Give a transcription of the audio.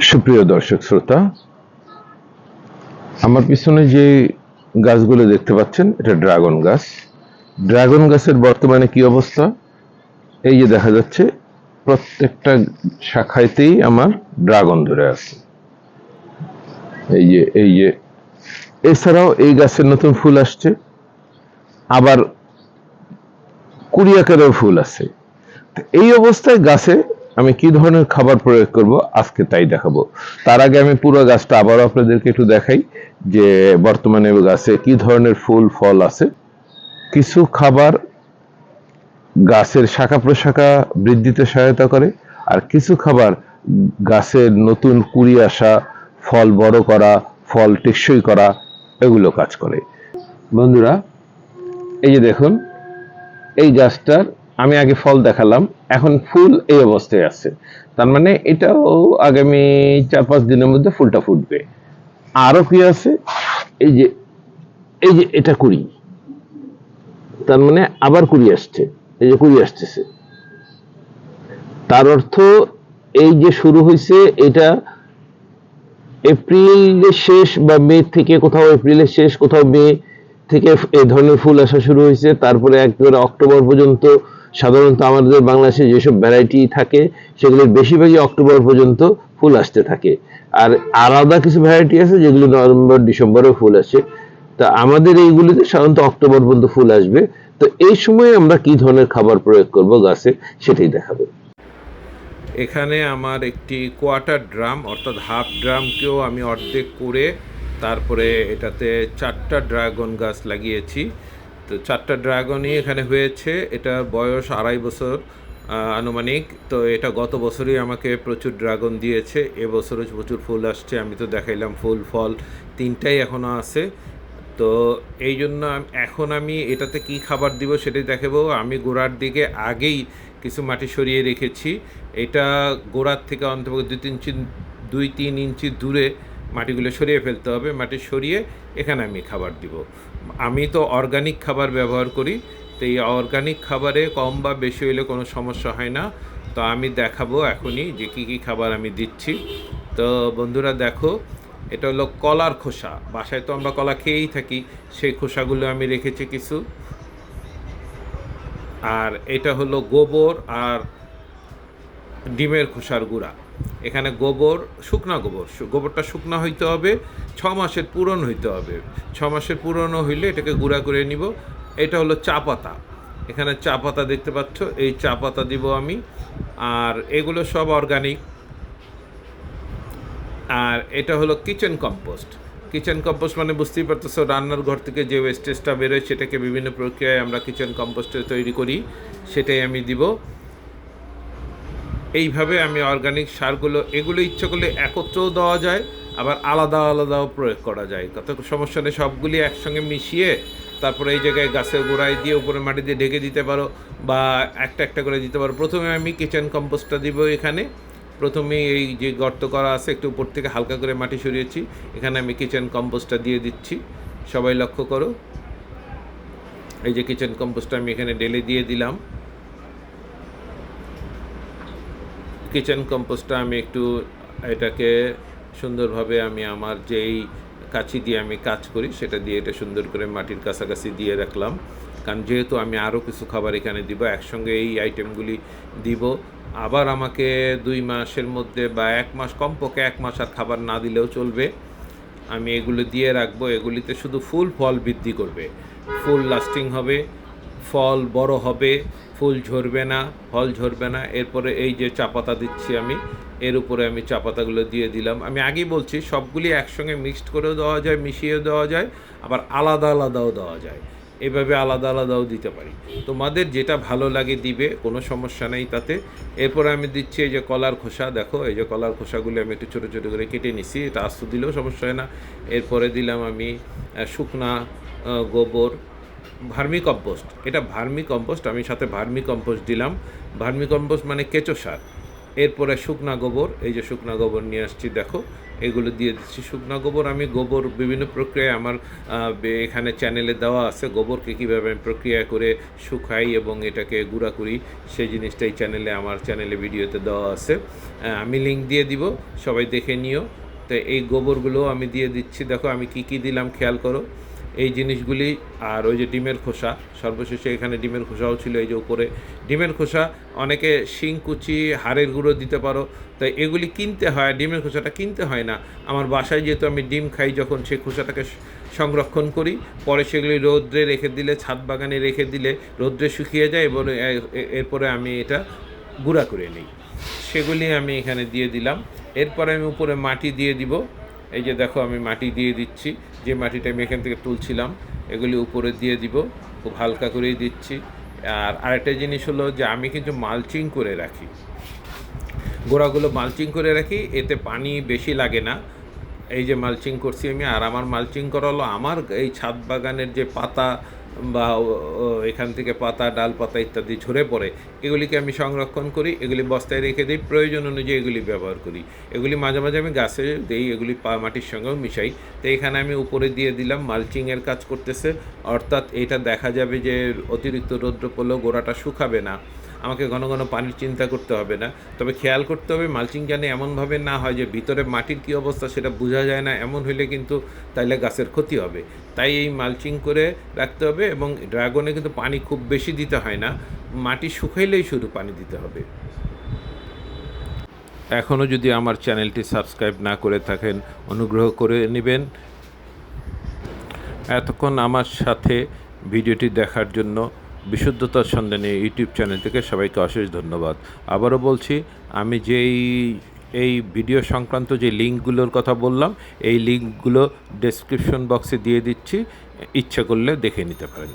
সুপ্রিয় দর্শক শ্রোতা, আমার পিছনে যে গাছগুলো দেখতে পাচ্ছেন, এটা ড্রাগন গাছ। ড্রাগন গাছের বর্তমানে কি অবস্থা? এই যে দেখা যাচ্ছে, প্রত্যেকটা শাখাইতেই আমার ড্রাগন ধরে আছে। এই যে এই যে, এছাড়াও এই গাছের নতুন ফুল আসছে। আবার কুড়ি আকারেও ফুল আছে। এই অবস্থায় গাছে আমি কি ধরনের খাবার প্রয়োগ করব? আজকে তাই দেখাবো। তার আগে আমি পুরো গাছটা আবারও আপনাদেরকে একটু দেখাই যে বর্তমানে গাছে কি ধরনের ফুল, ফল আছে। কিছু খাবার গাছের শাখা প্রশাখা বৃদ্ধিতে সহায়তা করে, আর কিছু খাবার গাছের নতুন কুড়ি আসা, ফল বড় করা, ফল টেকসই করা, এগুলো কাজ করে। বন্ধুরা, এই যে দেখুন, এই গাছটার আমি আগে ফল দেখালাম। এখন ফুল এই অবস্থায় আছে। তার মানে এটাও আগামী চার পাঁচ দিনের মধ্যে ফুলটা ফুটবে। আরও কি আছে? এই যে এই যে এটা কুড়ি। তার মানে আবার কুড়ি আসছে। এই যে কুড়ি আসতেছে। তার অর্থ এই যে শুরু হয়েছে এটা এপ্রিলের শেষ বা মে থেকে কোথাও, এপ্রিলের শেষ কোথাও মে থেকে এই ধরনের ফুল আসা শুরু হয়েছে তারপরে একবারে অক্টোবর পর্যন্ত সাধারণত আমাদের বাংলাদেশে যেসব ভ্যারাইটি থাকে সেগুলোর বেশিরভাগই অক্টোবর পর্যন্ত ফুল আসতে থাকে। আর আলাদা কিছু ভ্যারাইটি আছে যেগুলো নভেম্বর, ডিসেম্বরেও ফুল আসে। তা আমাদের এইগুলিতে সাধারণত অক্টোবর পর্যন্ত ফুল আসবে। তো এই সময় আমরা কি ধরনের খাবার প্রয়োগ করব গাছে, সেটাই দেখাবো। এখানে আমার একটি কোয়ার্টার ড্রাম অর্থাৎ হাফ ড্রামকেও আমি অর্ধেক করে তারপরে এটাতে চারটা ড্রাগন গাছ লাগিয়েছি। তো চারটা ড্রাগনই এখানে হয়েছে। এটা বয়স আড়াই বছর আনুমানিক। তো এটা গত বছরই আমাকে প্রচুর ড্রাগন দিয়েছে। এবছরও প্রচুর ফুল আসছে। আমি তো দেখাইলাম ফুল, ফল, তিনটাই এখনও আছে। তো এই জন্য এখন আমি এটাতে কি খাবার দিব সেটাই দেখাবো। আমি গোড়ার দিকে আগেই কিছু মাটি সরিয়ে রেখেছি। এটা গোড়ার থেকে অন্তত দুই তিন ইঞ্চি, দুই তিন ইঞ্চি দূরে মাটিগুলো সরিয়ে ফেলতে হবে। মাটি সরিয়ে এখানে আমি খাবার দিব। আমি তো অর্গানিক খাবার ব্যবহার করি, তো এই অর্গানিক খাবারে কম বা বেশি হইলে কোনো সমস্যা হয় না। তো আমি দেখাবো এখনই যে কী কী খাবার আমি দিচ্ছি। তো বন্ধুরা দেখো, এটা হলো কলার খোসা। বাসায় তো আমরা কলা খেয়েই থাকি, সেই খোসাগুলো আমি রেখেছি কিছু। আর এটা হলো গোবর আর ডিমের খোসার গুঁড়া। এখানে গোবর, শুকনা গোবর গোবরটা শুকনা হইতে হবে। ছ মাসের পূরণ হইতে হবে। ছ মাসের পুরনো হইলে এটাকে গুঁড়া করে নিব। এটা হলো চা পাতা। এখানে চা পাতা দেখতে পাচ্ছ, এই চা পাতা দিব আমি। আর এগুলো সব অর্গানিক আর এটা হলো কিচেন কম্পোস্ট কিচেন কম্পোস্ট মানে বুঝতেই পারতেছো, রান্নার ঘর থেকে যে ওয়েস্টেজটা বেরোয় সেটাকে বিভিন্ন প্রক্রিয়ায় আমরা কিচেন কম্পোস্টে তৈরি করি, সেটাই আমি দিব। এইভাবে আমি অর্গানিক সারগুলো, এগুলো ইচ্ছে করলে একত্রেও দেওয়া যায়। আবার আলাদা আলাদাও প্রয়োগ করা যায়। কত সমস্যা নেই, সবগুলি একসঙ্গে মিশিয়ে তারপরে এই জায়গায় গাছের গোড়ায় দিয়ে উপরে মাটি দিয়ে ঢেকে দিতে পারো বা একটা একটা করে দিতে পারো। প্রথমে আমি কিচেন কম্পোস্টটা দিব এখানে। প্রথমে এই যে গর্ত করা আছে, একটু উপর থেকে হালকা করে মাটি সরিয়েছি। এখানে আমি কিচেন কম্পোস্টটা দিয়ে দিচ্ছি। সবাই লক্ষ্য করো। এই যে কিচেন কম্পোস্টটা আমি এখানে ডেলে দিয়ে দিলাম। কিচেন কম্পোস্টটা আমি একটু এটাকে সুন্দরভাবে আমি আমার যেই কাছি দিয়ে আমি কাজ করি, সেটা দিয়ে এটা সুন্দর করে মাটির কাছাকাছি দিয়ে রাখলাম। কারণ যেহেতু আমি আরও কিছু খাবার এখানে দিব, একসঙ্গে এই আইটেমগুলি দিব। আবার আমাকে দুই মাসের মধ্যে বা এক মাস, কমপক্ষে এক মাস আর খাবার না দিলেও চলবে। আমি এগুলো দিয়ে রাখব, এগুলিতে শুধু ফুল ফল বৃদ্ধি করবে। ফুল লাস্টিং হবে, ফল বড় হবে, ফুল ঝরবে না, ফল ঝরবে না। এরপরে এই যে চা পাতা দিচ্ছি আমি এর উপরে আমি চা পাতাগুলো দিয়ে দিলাম। আমি আগেই বলছি, সবগুলি একসঙ্গে মিক্সড করেও দেওয়া যায়, মিশিয়েও দেওয়া যায়, আবার আলাদা আলাদাও দেওয়া যায়। এভাবে আলাদা আলাদাও দিতে পারি। তোমাদের যেটা ভালো লাগে দিবে, কোনো সমস্যা নেই তাতে। এরপরে আমি দিচ্ছি এই যে কলার খোসা, দেখো, এই যে কলার খোসাগুলি আমি একটু ছোটো ছোটো করে কেটে নিছি, এটা আস্ত দিলেও সমস্যা হয় না। এরপরে দিলাম আমি শুকনা গোবর ভার্মি কম্পোস্ট এটা ভার্মি কম্পোস্ট আমি সাথে ভার্মি কম্পোস্ট দিলাম। ভার্মি কম্পোস্ট মানে কেঁচো সার। এরপরে শুকনা গোবর, এই যে শুকনা গোবর নিয়ে আসছি, দেখো, এগুলো দিয়ে দিচ্ছি শুকনা গোবর। আমি গোবর বিভিন্ন প্রক্রিয়ায় আমার এখানে চ্যানেলে দেওয়া আছে, গোবরকে কীভাবে আমি প্রক্রিয়া করে শুকাই এবং এটাকে গুঁড়া করি, সেই জিনিসটা এই চ্যানেলে আমার চ্যানেলে ভিডিওতে দেওয়া আছে। আমি লিঙ্ক দিয়ে দিব, সবাই দেখে নিও। তো এই গোবরগুলো আমি দিয়ে দিচ্ছি। দেখো, আমি কি কি দিলাম, খেয়াল করো। এই জিনিসগুলি আর ওই যে ডিমের খোসা, সর্বশেষে এখানে ডিমের খোসাও ছিল এই যে উপরে। ডিমের খোসা, অনেকে শিং, কুচি, হাড়ের গুঁড়ো দিতে পারো, তাই এগুলি কিনতে হয়, ডিমের খোসাটা কিনতে হয় না। আমার বাসায় যেহেতু আমি ডিম খাই, যখন সেই খোসাটাকে সংরক্ষণ করি, পরে সেগুলি রৌদ্রে রেখে দিলে, ছাদ বাগানে রেখে দিলে রৌদ্রে শুকিয়ে যায় এবং এরপরে আমি এটা গুঁড়া করে নিই। সেগুলি আমি এখানে দিয়ে দিলাম। এরপরে আমি উপরে মাটি দিয়ে দিব। এই যে দেখো আমি মাটি দিয়ে দিচ্ছি। যে মাটিটা আমি এখান থেকে তুলছিলাম, এগুলি উপরে দিয়ে দিব, খুব হালকা করেই দিচ্ছি। আর আরেকটা জিনিস হলো যে আমি কিন্তু মালচিং করে রাখি। গোড়াগুলো মালচিং করে রাখি, এতে পানি বেশি লাগে না। এই যে মালচিং করছি আমি, আর আমার মালচিং করা হলো আমার এই ছাদ বাগানের যে পাতা বা এখান থেকে পাতা ডাল পাতা ইত্যাদি ঝরে পড়ে, এগুলিকে আমি সংরক্ষণ করি, এগুলি বস্তায় রেখে দিই, প্রয়োজন অনুযায়ী এগুলি ব্যবহার করি। এগুলি মাঝে মাঝে আমি গাছে দিই, এগুলি পা, মাটির সঙ্গেও মিশাই। তো এখানে আমি উপরে দিয়ে দিলাম, মালচিংয়ের কাজ করতেছে। অর্থাৎ এটা দেখা যাবে যে অতিরিক্ত রৌদ্র পড়লেও গোড়াটা শুকাবে না। আমাকে ঘন ঘন পানির চিন্তা করতে হবে না। তবে খেয়াল করতে হবে মালচিং যেন এমনভাবে না হয় যে ভিতরে মাটির কী অবস্থা সেটা বোঝা যায় না, এমন হইলে কিন্তু তাইলে গাছের ক্ষতি হবে। তাই এই মালচিং করে রাখতে হবে এবং ড্রাগনে কিন্তু পানি খুব বেশি দিতে হয় না। মাটি শুকাইলেই শুধু পানি দিতে হবে। এখনও যদি আমার চ্যানেলটি সাবস্ক্রাইব না করে থাকেন, অনুগ্রহ করে নেবেন। এতক্ষণ আমার সাথে ভিডিওটি দেখার জন্য বিশুদ্ধতার সন্ধানে ইউটিউব চ্যানেল থেকে সবাইকে অশেষ ধন্যবাদ। আবারও বলছি, আমি যেই, এই ভিডিও সংক্রান্ত যে লিঙ্কগুলোর কথা বললাম, এই লিঙ্কগুলো ডেসক্রিপশন বক্সে দিয়ে দিচ্ছি। ইচ্ছা করলে দেখে নিতে পারেন।